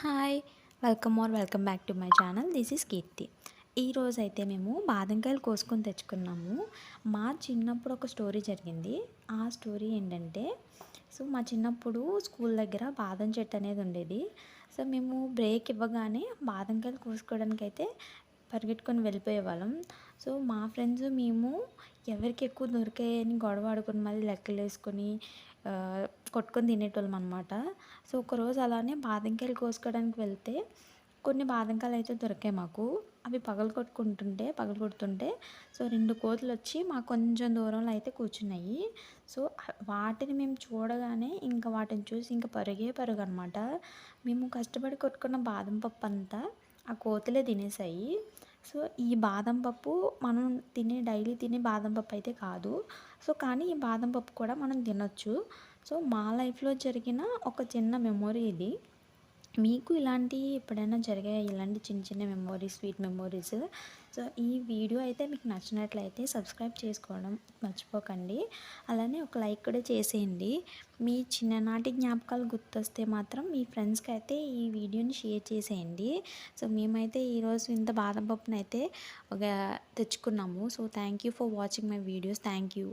Hi welcome or welcome back to my channel this is Keerthi ఈరోజు అయితే మేము బాదంకాయలు కోసుకొని తెచ్చుకున్నాము. మా చిన్నప్పుడు ఒక స్టోరీ జరిగింది. ఆ స్టోరీ ఏంటంటే సో మా చిన్నప్పుడు స్కూల్ దగ్గర బాదం చెట్టు అనేది ఉండేది. సో మేము బ్రేక్ ఇవ్వగానే బాదంకాయలు కోసుకోవడానికి అయితే పరిగెట్టుకొని వెళ్ళిపోయేవాళ్ళం సో మా ఫ్రెండ్స్ మేము ఎవరికి ఎక్కువ దొరికాయని గొడవ ఆడుకొని మళ్ళీ లెక్కలు వేసుకొని కొట్టుకొని తినేటోళ్ళం అనమాట సో ఒకరోజు అలానే బాదంకాయలు కోసుకోవడానికి వెళ్తే కొన్ని బాదంకాయలు అయితే దొరికాయి మాకు. అవి పగలు కొట్టుకుంటుంటే పగలు కొడుతుంటే సో రెండు కోతులు వచ్చి మాకు కొంచెం దూరంలో అయితే కూర్చున్నాయి. సో వాటిని మేము చూడగానే ఇంకా వాటిని చూసి ఇంకా పరుగే పరుగు అనమాట మేము కష్టపడి కొట్టుకున్న బాదం పప్పు అంతా ఆ కోతులే తినేసాయి. సో ఈ బాదం పప్పు మనం తినే డైలీ తినే బాదం పప్పు అయితే కాదు. సో కానీ ఈ బాదం పప్పు కూడా మనం తినొచ్చు. సో మా లైఫ్లో జరిగిన ఒక చిన్న మెమొరీ ఇది. మీకు ఇలాంటి ఎప్పుడైనా జరిగాయి? ఇలాంటి చిన్న చిన్న మెమోరీస్ స్వీట్ మెమోరీస్ సో ఈ వీడియో అయితే మీకు నచ్చినట్లయితే సబ్స్క్రైబ్ చేసుకోవడం మర్చిపోకండి. అలానే ఒక లైక్ కూడా చేసేయండి. మీ చిన్ననాటి జ్ఞాపకాలు గుర్తొస్తే మాత్రం మీ ఫ్రెండ్స్కి అయితే ఈ వీడియోని షేర్ చేసేయండి. సో మేమైతే ఈరోజు ఇంత బాదం పప్పునైతే ఒక తెచ్చుకున్నాము. So thank you for watching my videos thank you